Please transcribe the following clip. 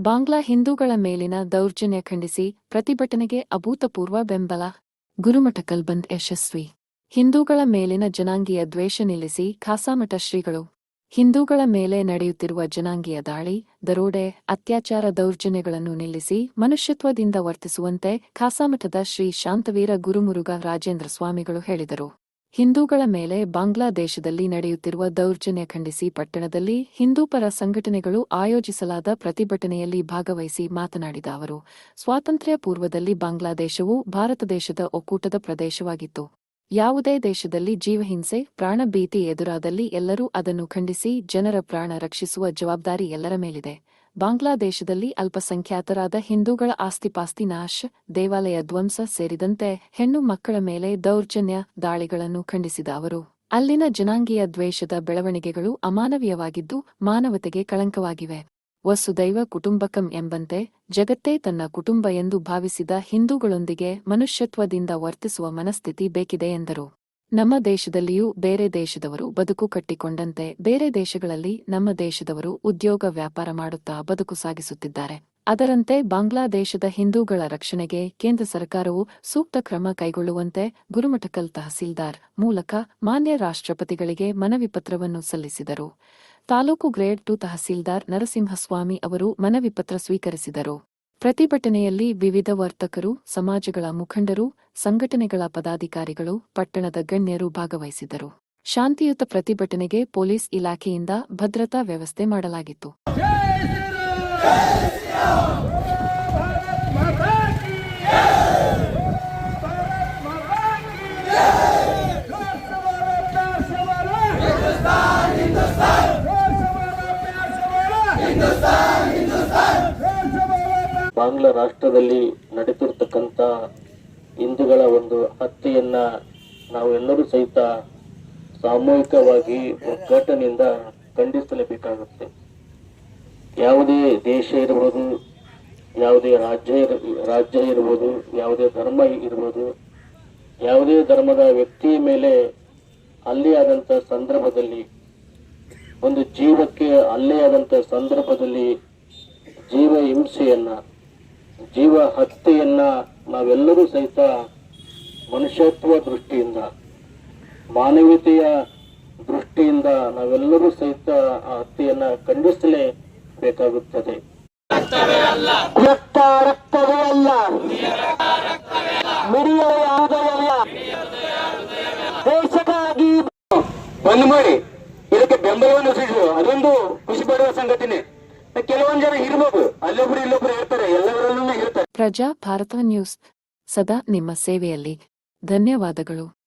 ಬಾಂಗ್ಲಾ ಹಿಂದೂಗಳ ಮೇಲಿನ ದೌರ್ಜನ್ಯ ಖಂಡಿಸಿ ಪ್ರತಿಭಟನೆಗೆ ಅಭೂತಪೂರ್ವ ಬೆಂಬಲ. ಗುರುಮಠಕಲ್ ಬಂದ್ ಯಶಸ್ವಿ. ಹಿಂದೂಗಳ ಮೇಲಿನ ಜನಾಂಗೀಯ ದ್ವೇಷ ನಿಲ್ಲಿಸಿ ಖಾಸಾಮಠ ಶ್ರೀಗಳು. ಹಿಂದೂಗಳ ಮೇಲೆ ನಡೆಯುತ್ತಿರುವ ಜನಾಂಗೀಯ ದಾಳಿ, ದರೋಡೆ, ಅತ್ಯಾಚಾರ ದೌರ್ಜನ್ಯಗಳನ್ನು ನಿಲ್ಲಿಸಿ ಮನುಷ್ಯತ್ವದಿಂದ ವರ್ತಿಸುವಂತೆ ಖಾಸಾಮಠದ ಶ್ರೀ ಶಾಂತವೀರ ಗುರುಮುರುಗ ರಾಜೇಂದ್ರ ಸ್ವಾಮಿಗಳು ಹೇಳಿದರು. ಹಿಂದೂಗಳ ಮೇಲೆ ಬಾಂಗ್ಲಾದೇಶದಲ್ಲಿ ನಡೆಯುತ್ತಿರುವ ದೌರ್ಜನ್ಯ ಖಂಡಿಸಿ ಪಟ್ಟಣದಲ್ಲಿ ಹಿಂದೂಪರ ಸಂಘಟನೆಗಳು ಆಯೋಜಿಸಲಾದ ಪ್ರತಿಭಟನೆಯಲ್ಲಿ ಭಾಗವಹಿಸಿ ಮಾತನಾಡಿದ ಅವರು, ಸ್ವಾತಂತ್ರ್ಯ ಪೂರ್ವದಲ್ಲಿ ಬಾಂಗ್ಲಾದೇಶವು ಭಾರತ ದೇಶದ ಒಕ್ಕೂಟದ ಪ್ರದೇಶವಾಗಿತ್ತು. ಯಾವುದೇ ದೇಶದಲ್ಲಿ ಜೀವಹಿಂಸೆ ಪ್ರಾಣಭೀತಿ ಎದುರಾದಲ್ಲಿ ಎಲ್ಲರೂ ಅದನ್ನು ಖಂಡಿಸಿ ಜನರ ಪ್ರಾಣ ರಕ್ಷಿಸುವ ಜವಾಬ್ದಾರಿ ಎಲ್ಲರ ಮೇಲಿದೆ. ಬಾಂಗ್ಲಾದೇಶದಲ್ಲಿ ಅಲ್ಪಸಂಖ್ಯಾತರಾದ ಹಿಂದೂಗಳ ಆಸ್ತಿಪಾಸ್ತಿ ನಾಶ, ದೇವಾಲಯ ಧ್ವಂಸ ಸೇರಿದಂತೆ ಹೆಣ್ಣು ಮಕ್ಕಳ ಮೇಲೆ ದೌರ್ಜನ್ಯ ದಾಳಿಗಳನ್ನು ಖಂಡಿಸಿದ ಅವರು. ಅಲ್ಲಿನ ಜನಾಂಗೀಯ ದ್ವೇಷದ ಬೆಳವಣಿಗೆಗಳು ಅಮಾನವೀಯವಾಗಿದ್ದು ಮಾನವತೆಗೆ ಕಳಂಕವಾಗಿವೆ. ವಸುದೈವ ಕುಟುಂಬಕಂ ಎಂಬಂತೆ ಜಗತ್ತೇ ತನ್ನ ಕುಟುಂಬ ಎಂದು ಭಾವಿಸಿದ ಹಿಂದೂಗಳೊಂದಿಗೆ ಮನುಷ್ಯತ್ವದಿಂದ ವರ್ತಿಸುವ ಮನಸ್ಥಿತಿ ಬೇಕಿದೆ ಎಂದರು. ನಮ್ಮ ದೇಶದಲ್ಲಿಯೂ ಬೇರೆ ದೇಶದವರು ಬದುಕು ಕಟ್ಟಿಕೊಂಡಂತೆ ಬೇರೆ ದೇಶಗಳಲ್ಲಿ ನಮ್ಮ ದೇಶದವರು ಉದ್ಯೋಗ ವ್ಯಾಪಾರ ಮಾಡುತ್ತಾ ಬದುಕು ಸಾಗಿಸುತ್ತಿದ್ದಾರೆ. ಅದರಂತೆ ಬಾಂಗ್ಲಾದೇಶದ ಹಿಂದೂಗಳ ರಕ್ಷಣೆಗೆ ಕೇಂದ್ರ ಸರ್ಕಾರವು ಸೂಕ್ತ ಕ್ರಮ ಕೈಗೊಳ್ಳುವಂತೆ ಗುರುಮಠಕಲ್ ತಹಸೀಲ್ದಾರ್ ಮೂಲಕ ಮಾನ್ಯ ರಾಷ್ಟ್ರಪತಿಗಳಿಗೆ ಮನವಿ ಪತ್ರವನ್ನು ಸಲ್ಲಿಸಿದರು. ತಾಲೂಕು ಗ್ರೇಡ್ ಟು ತಹಸೀಲ್ದಾರ್ ನರಸಿಂಹಸ್ವಾಮಿ ಅವರು ಮನವಿ ಪತ್ರ ಸ್ವೀಕರಿಸಿದರು. ಪ್ರತಿಭಟನೆಯಲ್ಲಿ ವಿವಿಧ ವರ್ತಕರು, ಸಮಾಜಗಳ ಮುಖಂಡರು, ಸಂಘಟನೆಗಳ ಪದಾಧಿಕಾರಿಗಳು, ಪಟ್ಟಣದ ಗಣ್ಯರು ಭಾಗವಹಿಸಿದರು ಶಾಂತಿಯುತ ಪ್ರತಿಭಟನೆಗೆ ಪೊಲೀಸ್ ಇಲಾಖೆಯಿಂದ ಭದ್ರತಾ ವ್ಯವಸ್ಥೆ ಮಾಡಲಾಗಿತ್ತು. ಬಾಂಗ್ಲಾ ರಾಷ್ಟ್ರದಲ್ಲಿ ನಡೀತಿರ್ತಕ್ಕಂಥ ಹಿಂದೂಗಳ ಒಂದು ಹತ್ಯೆಯನ್ನ ನಾವೆಲ್ಲರೂ ಸಹಿತ ಸಾಮೂಹಿಕವಾಗಿ ಒಗ್ಗಟ್ಟಿನಿಂದ ಖಂಡಿಸಲೇಬೇಕಾಗುತ್ತೆ. ಯಾವುದೇ ದೇಶ ಇರ್ಬೋದು, ಯಾವುದೇ ರಾಜ್ಯ ರಾಜ್ಯ ಇರ್ಬೋದು, ಯಾವುದೇ ಧರ್ಮ ಇರ್ಬೋದು, ಯಾವುದೇ ಧರ್ಮದ ವ್ಯಕ್ತಿಯ ಮೇಲೆ ಅಲ್ಲಿ ಆದಂಥ ಸಂದರ್ಭದಲ್ಲಿ, ಒಂದು ಜೀವಕ್ಕೆ ಅಲ್ಲೇ ಆದಂಥ ಸಂದರ್ಭದಲ್ಲಿ ಜೀವ ಹಿಂಸೆಯನ್ನ ಜೀವ ಹತ್ಯೆಯನ್ನ ನಾವೆಲ್ಲರೂ ಸಹಿತ ಮನುಷ್ಯತ್ವ ದೃಷ್ಟಿಯಿಂದ ಮಾನವೀಯತೆಯ ದೃಷ್ಟಿಯಿಂದ ನಾವೆಲ್ಲರೂ ಸಹಿತ ಆ ಹತ್ಯೆಯನ್ನ ಖಂಡಿಸಲೇಬೇಕಾಗುತ್ತದೆ ರಕ್ತ ರಕ್ತವೇ ಅಲ್ಲ. ಯಾವುದಲ್ಲ ದೇಶಕ್ಕಾಗಿ ಬಂದ್ ಮಾಡಿ. ಇದಕ್ಕೆ ಬೆಂಬಲವನ್ನು ಸೂಚಿಸು ಅದೊಂದು ಖುಷಿ ಪಡುವ ಸಂಘಟನೆ ಕೆಲವೊಂದು ಜನ ಇರ್ಬೋದು ಅಲ್ಲೊಬ್ರು ಇಲ್ಲೊಬ್ರು ಹೇಳ್ತಾರೆ ಎಲ್ಲವರಲ್ಲೂ ಪ್ರಜಾ ಭಾರತ ನ್ಯೂಸ್. ಸದಾ ನಿಮ್ಮ ಸೇವೆಯಲ್ಲಿ. ಧನ್ಯವಾದಗಳು.